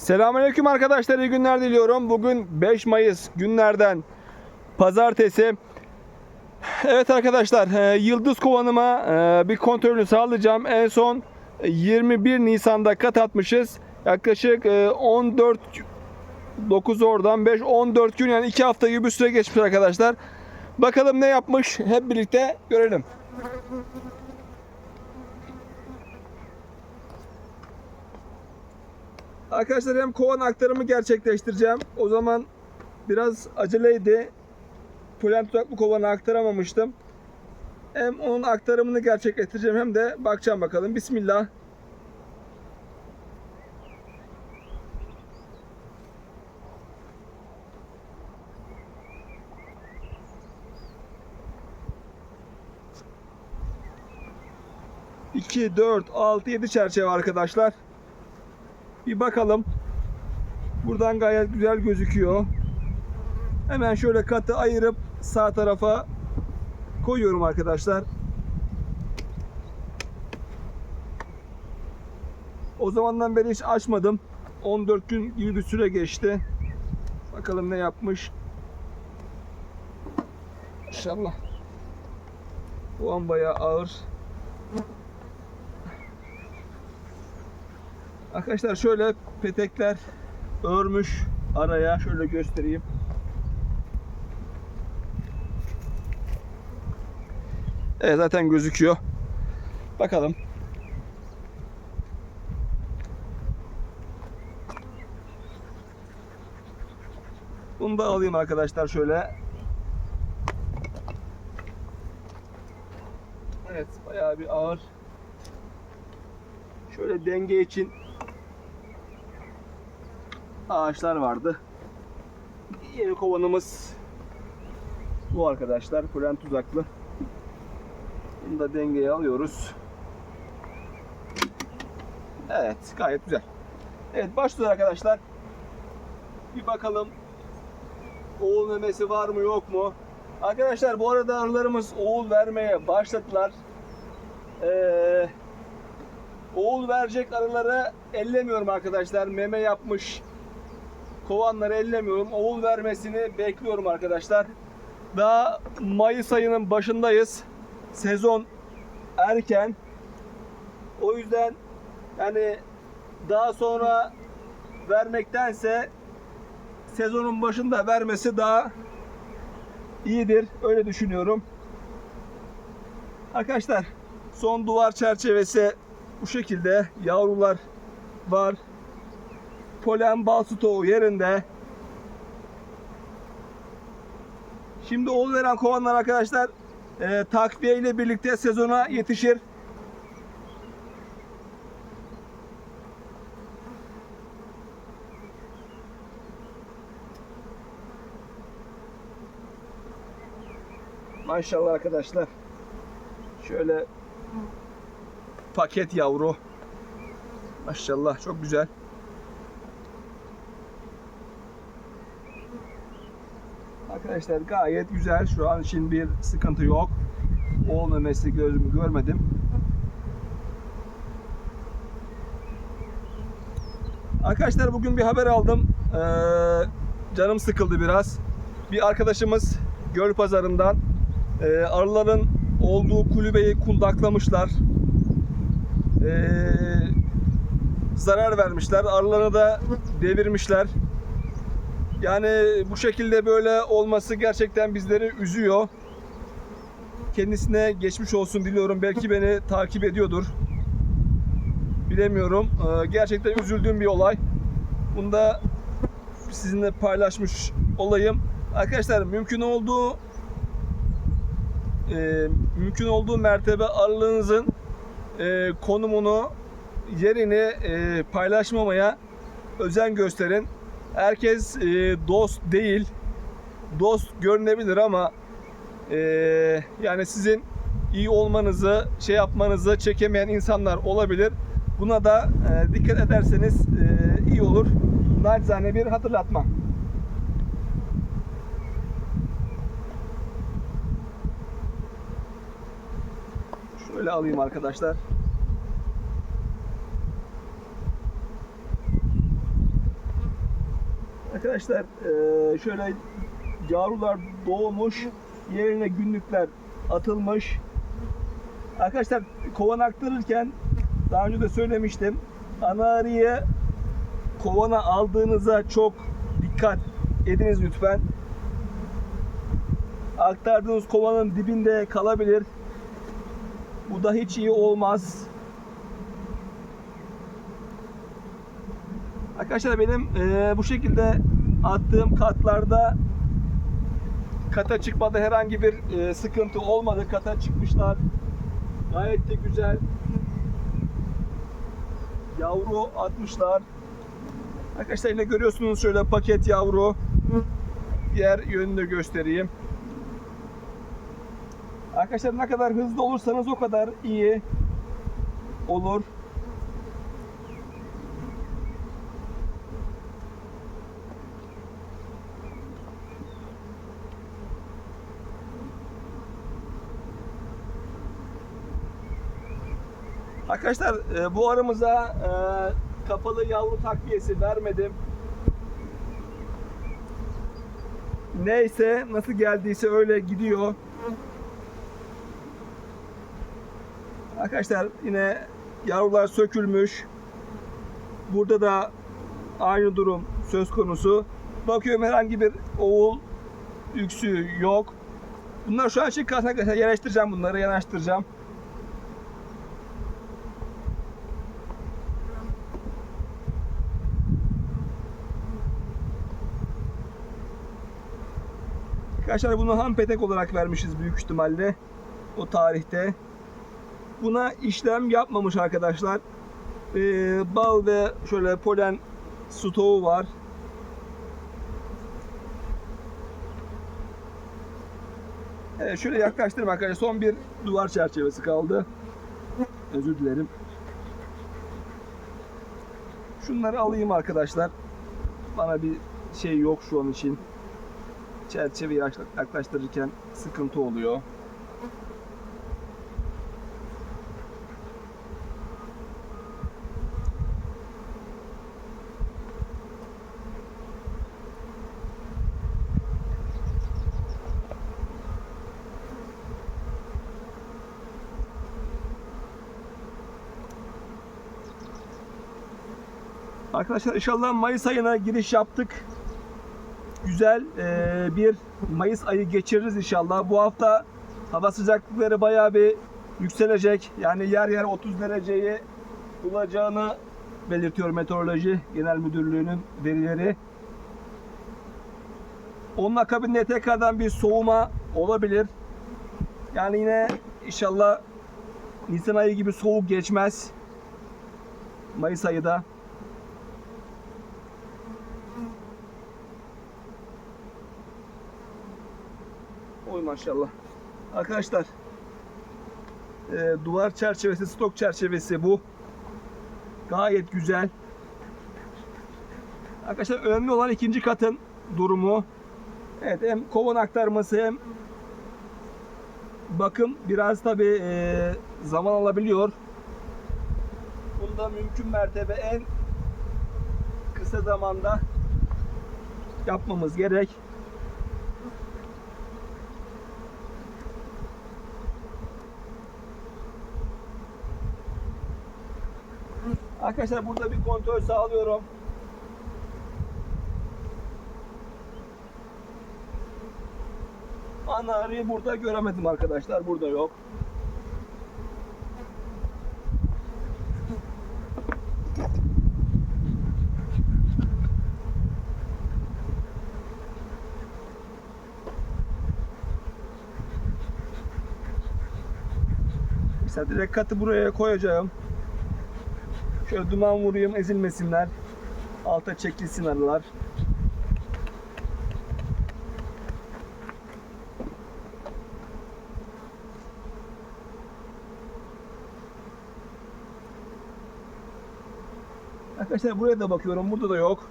Selamünaleyküm arkadaşlar. iyi günler diliyorum. Bugün 5 Mayıs günlerden pazartesi. Evet arkadaşlar, e, Yıldız Kovanıma e, bir kontrolünü sağlayacağım. En son 21 Nisan'da kat atmışız. Yaklaşık e, 14 9 oradan 5 14 gün yani 2 hafta gibi bir süre geçmiş arkadaşlar. Bakalım ne yapmış hep birlikte görelim. Arkadaşlar hem kovan aktarımı gerçekleştireceğim. O zaman biraz aceleydi. Polen tuzaklı kovanı aktaramamıştım. Hem onun aktarımını gerçekleştireceğim hem de bakacağım bakalım. Bismillah. İki, dört, altı, yedi çerçeve arkadaşlar. Bir bakalım. Buradan gayet güzel gözüküyor. Hemen şöyle katı ayırıp sağ tarafa koyuyorum arkadaşlar. O zamandan beri hiç açmadım. 14 gün gibi bir süre geçti. Bakalım ne yapmış. İnşallah. Bu an bayağı ağır. Arkadaşlar şöyle petekler örmüş araya şöyle göstereyim. Evet zaten gözüküyor. Bakalım. Bunu da alayım arkadaşlar şöyle. Evet bayağı bir ağır. Şöyle denge için ağaçlar vardı. Yeni kovanımız bu arkadaşlar. Polen tuzaklı. Bunu da dengeye alıyoruz. Evet gayet güzel. Evet başlıyoruz arkadaşlar. Bir bakalım oğul memesi var mı yok mu? Arkadaşlar bu arada arılarımız oğul vermeye başladılar. Ee, oğul verecek arıları ellemiyorum arkadaşlar. Meme yapmış kovanları ellemiyorum. Oğul vermesini bekliyorum arkadaşlar. Daha Mayıs ayının başındayız. Sezon erken. O yüzden yani daha sonra vermektense sezonun başında vermesi daha iyidir. Öyle düşünüyorum. Arkadaşlar son duvar çerçevesi bu şekilde. Yavrular var. Polen bal stoğu yerinde. Şimdi oğul veren kovanlar arkadaşlar e, takviye ile birlikte sezona yetişir. Maşallah arkadaşlar. Şöyle paket yavru. Maşallah çok güzel. Arkadaşlar gayet güzel. Şu an için bir sıkıntı yok. Oğul memesi gözümü görmedim. Arkadaşlar bugün bir haber aldım. Ee, canım sıkıldı biraz. Bir arkadaşımız göl pazarından e, arıların olduğu kulübeyi kundaklamışlar. Ee, zarar vermişler. Arıları da devirmişler. Yani bu şekilde böyle olması gerçekten bizleri üzüyor. Kendisine geçmiş olsun diliyorum. Belki beni takip ediyordur. Bilemiyorum. Ee, Gerçekten üzüldüğüm bir olay. Bunu da sizinle paylaşmış olayım. Arkadaşlar mümkün olduğu e, mümkün olduğu mertebe arılığınızın e, konumunu, yerini e, paylaşmamaya özen gösterin. Herkes e, dost değil. Dost görünebilir ama e, yani sizin iyi olmanızı, şey yapmanızı çekemeyen insanlar olabilir. Buna da e, dikkat ederseniz e, iyi olur. Nacizane bir hatırlatma. Şöyle alayım arkadaşlar. Arkadaşlar eee, şöyle yavrular doğmuş. Yerine günlükler atılmış. Arkadaşlar kovan aktarırken daha önce de söylemiştim. Ana kovana aldığınıza çok dikkat ediniz lütfen. Aktardığınız kovanın dibinde kalabilir. Bu da hiç iyi olmaz. Arkadaşlar benim eee, bu şekilde attığım katlarda kata çıkmada herhangi bir eee, sıkıntı olmadı. Kata çıkmışlar. Gayet de güzel. Yavru atmışlar. Arkadaşlar yine görüyorsunuz şöyle paket yavru. Diğer yönünü de göstereyim. Arkadaşlar ne kadar hızlı olursanız o kadar iyi olur. Arkadaşlar e, bu aramıza e, kapalı yavru takviyesi vermedim. Neyse nasıl geldiyse öyle gidiyor. Arkadaşlar yine yavrular sökülmüş. Burada da aynı durum söz konusu. Bakıyorum herhangi bir oğul yüksü yok. Bunlar şu an çık arkadaşlar yanaştıracağım bunları yanaştıracağım. Arkadaşlar bunu ham petek olarak vermişiz büyük ihtimalle o tarihte. Buna işlem yapmamış arkadaşlar. Ee, bal ve şöyle polen stoğu var. Evet, şöyle yaklaştırayım arkadaşlar. Son bir duvar çerçevesi kaldı. Özür dilerim. Şunları alayım arkadaşlar. Bana bir şey yok şu an için çerçeveyi yaklaştırırken sıkıntı oluyor. Arkadaşlar inşallah Mayıs ayına giriş yaptık güzel eee, bir Mayıs ayı geçiririz inşallah. Bu hafta hava sıcaklıkları bayağı bir yükselecek. Yani yer yer 30 dereceyi bulacağını belirtiyor Meteoroloji Genel Müdürlüğü'nün verileri. Onun akabinde tekrardan bir soğuma olabilir. Yani yine inşallah Nisan ayı gibi soğuk geçmez. Mayıs ayı da. Oy maşallah. Arkadaşlar e, duvar çerçevesi, stok çerçevesi bu. Gayet güzel. Arkadaşlar önemli olan ikinci katın durumu. Evet hem kovan aktarması hem bakım biraz tabi zaman alabiliyor. Bunda mümkün mertebe en kısa zamanda yapmamız gerek. Arkadaşlar burada bir kontrol sağlıyorum. Ana burada göremedim arkadaşlar. Burada yok. Mesela direkt katı buraya koyacağım. Şöyle duman vurayım ezilmesinler. Alta çekilsin arılar. Arkadaşlar buraya da bakıyorum. Burada da yok.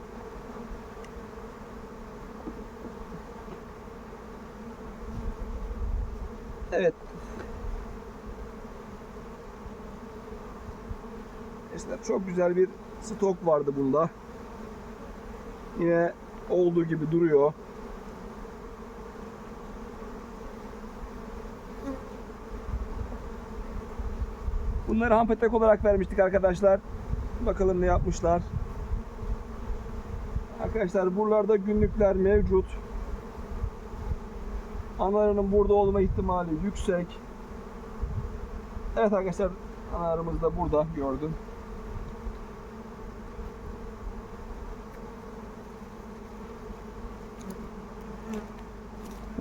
Evet. Mesela çok güzel bir stok vardı bunda. Yine olduğu gibi duruyor. Bunları hampetek olarak vermiştik arkadaşlar. Bakalım ne yapmışlar. Arkadaşlar buralarda günlükler mevcut. Analarının burada olma ihtimali yüksek. Evet arkadaşlar analarımız da burada gördüm.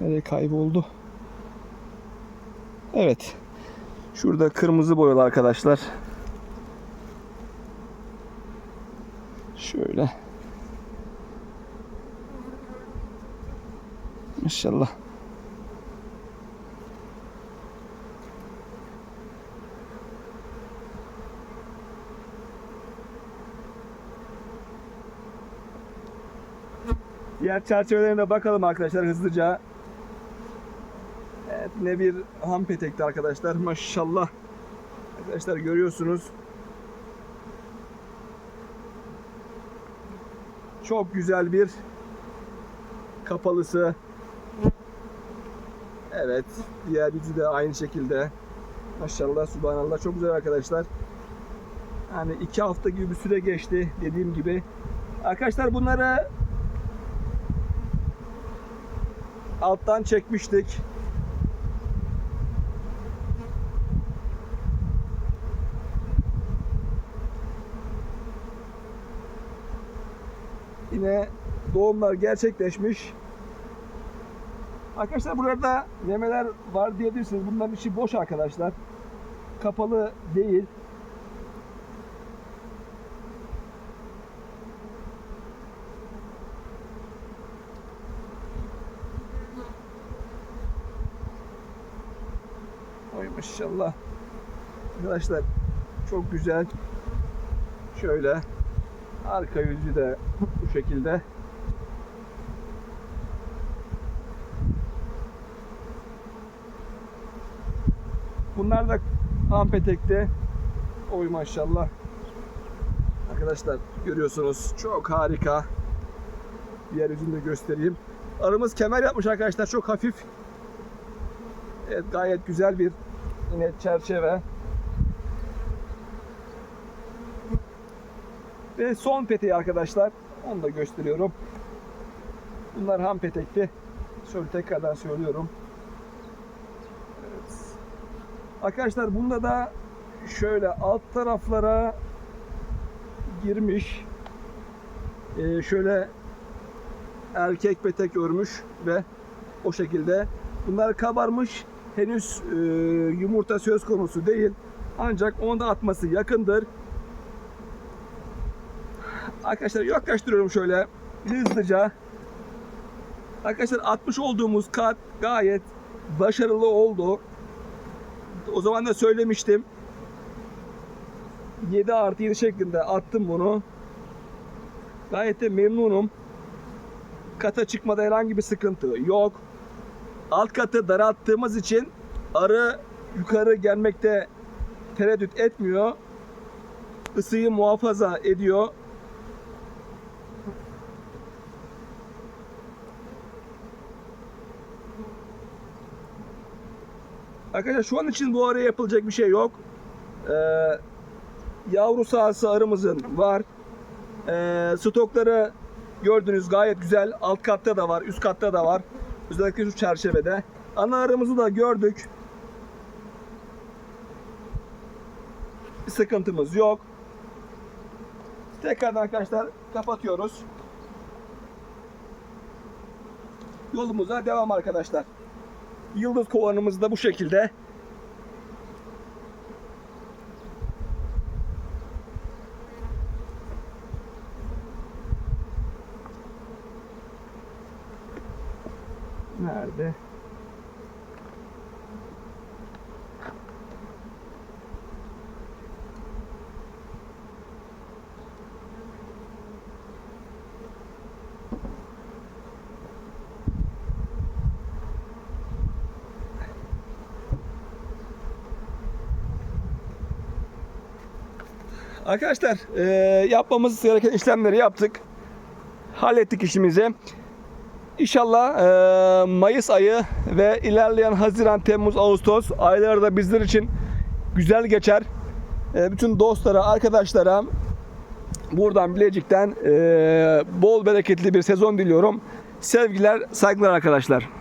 Nereye kayboldu? Evet. Şurada kırmızı boyalı arkadaşlar. Şöyle. Maşallah. Diğer çerçevelerine bakalım arkadaşlar hızlıca. Evet ne bir ham petekti arkadaşlar maşallah. Arkadaşlar görüyorsunuz. Çok güzel bir kapalısı. Evet diğer yüzü de aynı şekilde. Maşallah subhanallah çok güzel arkadaşlar. Yani iki hafta gibi bir süre geçti dediğim gibi. Arkadaşlar bunları alttan çekmiştik. Yine doğumlar gerçekleşmiş. Arkadaşlar burada memeler var diyebilirsiniz. Bunların içi boş arkadaşlar. Kapalı değil. Oy maşallah. Arkadaşlar çok güzel. Şöyle arka yüzü de bu şekilde. Bunlar da ampetekte. Oy maşallah. Arkadaşlar görüyorsunuz çok harika. Diğer yüzünü de göstereyim. Arımız kemer yapmış arkadaşlar çok hafif. Evet gayet güzel bir yine çerçeve. Ve son peteği arkadaşlar. Onu da gösteriyorum. Bunlar ham petekti. Şöyle tekrardan söylüyorum. Evet. Arkadaşlar bunda da şöyle alt taraflara girmiş. Ee, şöyle erkek petek örmüş ve o şekilde bunlar kabarmış. Henüz e, yumurta söz konusu değil. Ancak onu da atması yakındır. Arkadaşlar yaklaştırıyorum şöyle hızlıca. Arkadaşlar atmış olduğumuz kat gayet başarılı oldu. O zaman da söylemiştim. 7 artı 7 şeklinde attım bunu. Gayet de memnunum. Kata çıkmada herhangi bir sıkıntı yok. Alt katı daralttığımız için arı yukarı gelmekte tereddüt etmiyor. Isıyı muhafaza ediyor. Arkadaşlar şu an için bu araya yapılacak bir şey yok. Ee, yavru sahası arımızın var. Ee, stokları gördünüz gayet güzel. Alt katta da var, üst katta da var. Özellikle şu çerçevede. Ana arımızı da gördük. Bir sıkıntımız yok. Tekrardan arkadaşlar kapatıyoruz. Yolumuza devam arkadaşlar. Yıldız kovanımız da bu şekilde. Nerede? Arkadaşlar eee, yapmamız gereken işlemleri yaptık. hallettik işimizi. İnşallah e, Mayıs ayı ve ilerleyen Haziran, Temmuz, Ağustos ayları da bizler için güzel geçer. E, bütün dostlara, arkadaşlara buradan Bilecik'ten e, bol bereketli bir sezon diliyorum. Sevgiler, saygılar arkadaşlar.